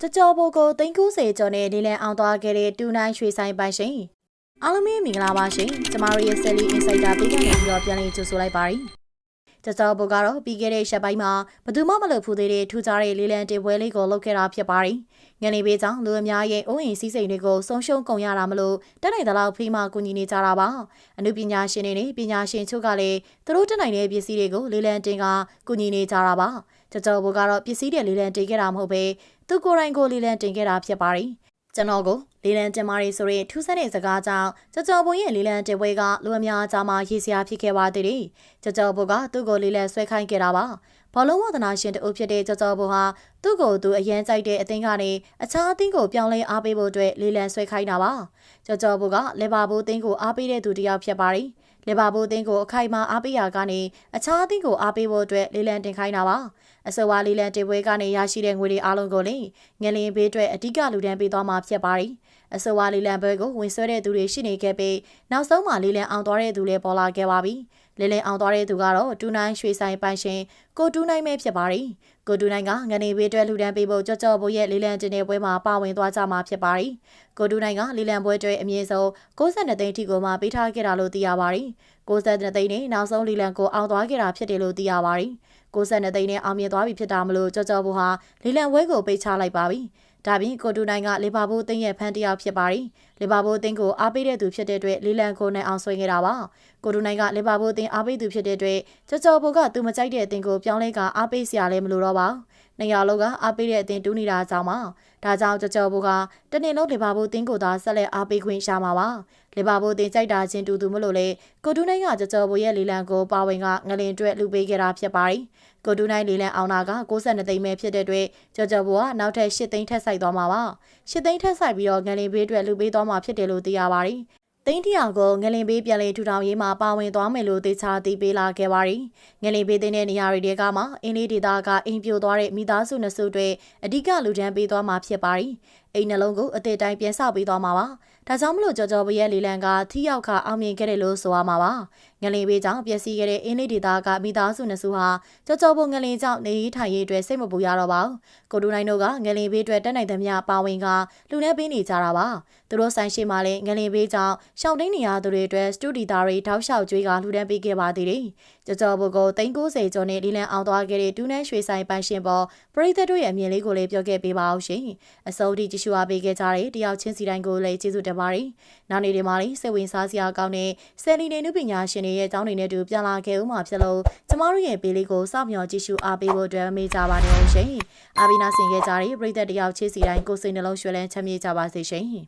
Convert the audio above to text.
ကြကြောဘိုကို390ကျော်နဲ့နေလန်အောင်သွားခဲ့တဲ့တူနိုင်ရွှေဆိုင်ပိုင်ရှင်အားလုံးပဲမင်္ဂလာပါရှင်ကျမတို့ရဲ့ Sally Insider ပေးကနေပြီးတော့ပြန်လည်ကြိုဆိုလိုက်ပါရ စေကြကြောဘိုကတော့ပြီးခဲ့တဲ့ရက်ပိုင်းမှာဘယ်သူမှမလုပ်ဘူးသေးတဲ့ထူးခြားတဲ့လေးလံတင်ပွဲလေးကိုလုပ်ခဲ့တာဖြစ်ပါတယ်ငနေပေးကြောင့်လူအများရဲ့အုံရင်စီးစိမ်တွေကိုဆုံးရှုံးကုန်ရတာမလို့တက်နိုင်သလောက်ဖိမှကူညီနေကြတာပါအမှုပညာရှင်တွေနဲ့ပညာရှင်ချုပ်ကလည်းသူတို့တက်နိုင်တဲ့ပစ္စည်းတွေကိုလေးလံတင်ကကူညီနေကြတာပါကြကြောဘိုကတော့ပစ္စည်းတွေလေးလံတင်ခဲ့တာမဟုတ်ပဲသူကိုယ်တိုင်ကိုလေးလံတင်ခဲ့တာဖြစ်ပါတယ် ကျွန်တော်ကိုလေးလံတင်မာရီဆိုတဲ့ထူးဆန်းတဲ့စကားကြောင့်ကြကြောဘုံရဲ့လေးလံတင်ပွဲကလူအများအကြားမှာရေးစရာဖြစ်ခဲ့ပါသေးတယ်။ကြကြောဘုံကသူ့ကိုလေးလံဆွဲခိုင်းခဲ့တာပါ။ဘောလုံးဝဒနာရှင်တအုပ်ဖြစ်တဲ့ကြကြောဘုံဟာသူ့ကိုသူအရန်ကြိုက်တဲ့အသင်းကနေအခြားအသင်းကိုပြောင်းလဲအားပေးဖို့အတွက်လေးလံဆွဲခိုင်းတာပါ။ကြကြောဘုံကလေဘာဘိုးအသင်းကိုအားပေးတဲ့သူတစ်ယောက်ဖြစ်ပါတယ်။ လေဘာဘိုးအသင်းကိုအခိုက်အမာအားပေးရာကနေအခြားအသင်းကိုအားပေးဖို့အတွက်လေးလံတင်ခိုင်းတာပါ။အဆိုပါလေးလံတင်ပွဲကနေရရှိတဲ့ငွေတွေအားလုံးကိုလည်းငလင်ဘေးအတွက်အဓိကလူဒန်းပေးသွားမှာဖြစ်ပါတယ်။ အဆိုပါလေးလံပွဲကိုဝင်ဆွဲတဲ့သူတွေရှိနေခဲ့ပြီးနောက်ဆုံးမှာလေးလံအောင်သွားတဲ့သူလည်းပေါ်လာခဲ့ပါပြီ။လေးလံအောင်သွားတဲ့သူကတော့တူနိုင်ရွှေဆိုင်ပိုင်ရှင်ကိုတူနိုင်ပဲဖြစ်ပါတယ်။ကိုတူနိုင်ကငနေဘေးအတွက်လူဒန်းပေးဖို့ကြော့ကြော့ဘိုးရဲ့လေးလံတင်တဲ့ပွဲမှာပါဝင်သွားကြမှာဖြစ်ပါတယ်။ကိုတူနိုင်ကလေးလံပွဲတွေအမြင့်ဆုံး62သိန်းထိကိုမှပေးထားခဲ့တာလို့သိရပါတယ်။62သိန်းနဲ့နောက်ဆုံးလေးလံကိုအောင်သွားခဲ့တာဖြစ်တယ်လို့သိရပါတယ်။62သိန်းနဲ့အောင်မြင်သွားပြီဖြစ်တာမလို့ကြော့ကြော့ဘိုးဟာလေးလံပွဲကိုပိတ်ချလိုက်ပါပြီ။ ဒါပြင်ကိုတူနိုင်ကလေဘာဘိုးသိန်းရဲ့ဖန်တယောက်ဖြစ်ပါတယ်။လေဘာဘိုးသိန်းကိုအားပေးတဲ့သူဖြစ်တဲ့အတွက်လေးလံကိုနဲ့အောင်ဆွေးခဲ့တာပါ။ကိုတူနိုင်ကလေဘာဘိုးသိန်းအားပေးသူဖြစ်တဲ့အတွက်ကြော့ကြော့ဘိုးကသူမကြိုက်တဲ့အသင်းကိုပြောင်းလဲကအားပေးစရာလည်းမလိုတော့ပါဘူး။ နှစ်ယောက်လုံးကအားပေးတဲ့အသင်းတူးနေတာကြောင့်ပါ။ဒါကြောင့်ကြော့ကြော့ဘိုးကတနေ့လုံးလေဘာဘိုးသိန်းကိုသာဆက်လက်အားပေးခွင့်ရှာမှာပါ။လေဘာဘိုးသိန်းကြိုက်တာချင်းတူတူမလို့လေကိုတူနိုင်ကကြော့ကြော့ဘိုးရဲ့လေးလံကိုပါဝင်ကငလင်အတွက်လူပေးခဲ့တာဖြစ်ပါတယ်။ကိုတူနိုင်လေးလံအောင်နာက62သိန်းပဲဖြစ်တဲ့အတွက်ကြော်ကြော်ဘိုးကနောက်ထပ်8သိန်းထပ်ဆိုင်သွားမှာပါ8သိန်းထပ်ဆိုင်ပြီးတော့ငလင်ဘေးအတွက်လူပေးသွားမှာဖြစ်တယ်လို့သိရပါတယ် သိန်းတရာကိုငလင်ဘေးပြန်လည်ထူထောင်ရေးမှာပါဝင်သွားမယ်လို့သိချာသိပေးလာခဲ့ပါတယ်။ငလင်ဘေးသိန်းတဲ့နေရာတွေကမှအင်းလေးဒေသကအိမ်ပြိုသွားတဲ့မိသားစုနှစ်စုတွေအဓိကလူဒန်းပေးသွားမှာဖြစ်ပါတယ်။အိမ်နှလုံးကိုအသေးတိုင်းပြန်ဆောက်ပေးသွားမှာပါ။ ဒါကြောင့်မလို့ကြော်ကြော်ဘရဲ့လီလန်ကထီရောက်ခအောင်မြင်ခဲ့တယ်လို့ဆိုရမှာပါ။ငလင်ဘေးကြောင့်ပျက်စီးခဲ့တဲ့အင်းလေးဒေသကမိသားစုနှစ်စုဟာကြော်ကြော်ဘငလင်ကြောင့်နေရေးထိုင်ရေးအတွက်စိတ်မပူရတော့ပါဘူး။ကိုတူနိုင်တို့ကငလင်ဘေးအတွက်တက်နိုင်သမျှပါဝင်ကလူနေပေးနေကြတာပါ။သူတို့ဆိုင်ရှိမှလည်းငလင်ဘေးကြောင့်ရှောင်းတိန်နေရသူတွေအတွက်စတူဒီတာတွေထောက်လျှောက်ကြွေးကလှူဒန်းပေးခဲ့ပါသေးတယ်။ကြော်ကြော်ဘကို390ကျော်နဲ့လီလန်အောင်သွားခဲ့တဲ့တူးနန်းရွှေဆိုင်ပိုင်ရှင်ပေါ်ပရိသတ်တို့ရဲ့အမြင်လေးကိုလည်းပြောခဲ့ပေးပါအောင်ရှင်။အစိုးရကြည့်ရှုအားပေးခဲ့ကြတဲ့တယောက်ချင်းစီတိုင်းကိုလည်းကျေးဇူးတင်ပါတယ်။နောက်နေ့ဒီမှာလည်းစိတ်ဝင်စားစရာကောင်းတဲ့ဆယ်လီနေနုပညာရှင်တွေရဲ့အကြောင်းတွေနဲ့တူပြန်လာခဲ့ဦးမှာဖြစ်လို့ကျမတို့ရဲ့ပေးလေးကိုစောင့်မျှော်ကြည့်ရှုအားပေးဖို့အတွက်မေးကြပါနေအောင်ရှင်။အာဘီနာဆင်ခဲ့ကြတဲ့ပရိသတ်တယောက်ချင်းစီတိုင်းကိုစိတ်နှလုံးရွှဲလန်းချမ်းမြေ့ကြပါစေရှင်။